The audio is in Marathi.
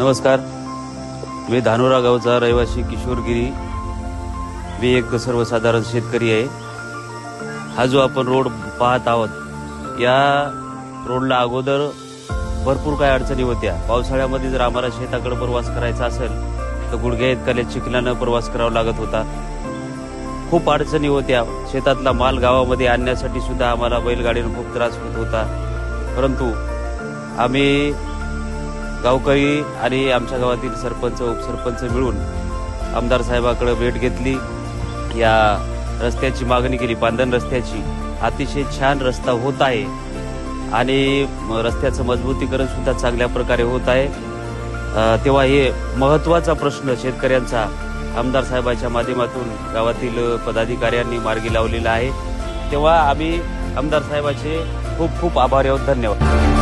नमस्कार. मी धानोरा गावचा रहिवासी किशोरगिरी मी एक सर्वसाधारण शेतकरी आहे. हा जो आपण रोड पाहत आहोत या रोडला अगोदर भरपूर काही अडचणी होत्या. पावसाळ्यामध्ये जर आम्हाला शेताकडे प्रवास करायचा असेल तर गुडघ्या इतकाल्या चिखलानं प्रवास करावा लागत होता. खूप अडचणी होत्या. शेतातला माल गावामध्ये आणण्यासाठी सुद्धा आम्हाला बैलगाडीनं खूप त्रास होत होता. परंतु आम्ही गावकरी आणि आमच्या गावातील सरपंच उपसरपंच मिळून आमदार साहेबाकडे भेट घेतली. या रस्त्याची मागणी केली. बांधण रस्त्याची. अतिशय छान रस्ता होत आहे. आणि रस्त्याचं मजबूतीकरण सुद्धा चांगल्या प्रकारे होत आहे. तेव्हा हे महत्त्वाचा प्रश्न शेतकऱ्यांचा आमदार साहेबाच्या माध्यमातून गावातील पदाधिकाऱ्यांनी मार्गी लावलेला आहे. तेव्हा आम्ही आमदार साहेबाचे खूप खूप आभारी आहोत. धन्यवाद.